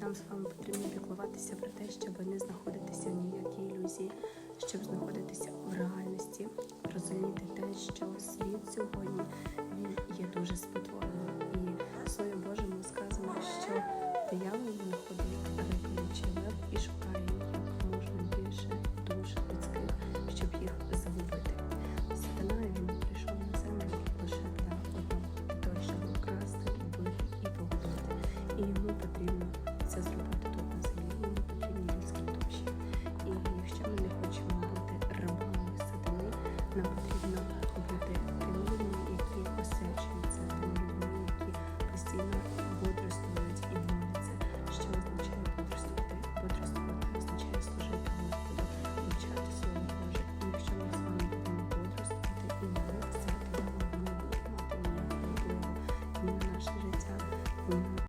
Нам з вами потрібно піклуватися про те, щоб не знаходитися в ніякій ілюзії, щоб знаходитися в реальності, розуміти те, що світ сьогодні він є дуже спотвореним. І йому потрібно це зробити тут на землі. Йому потрібні людські душі. І якщо ми не хочемо бути рабами сатани, нам потрібно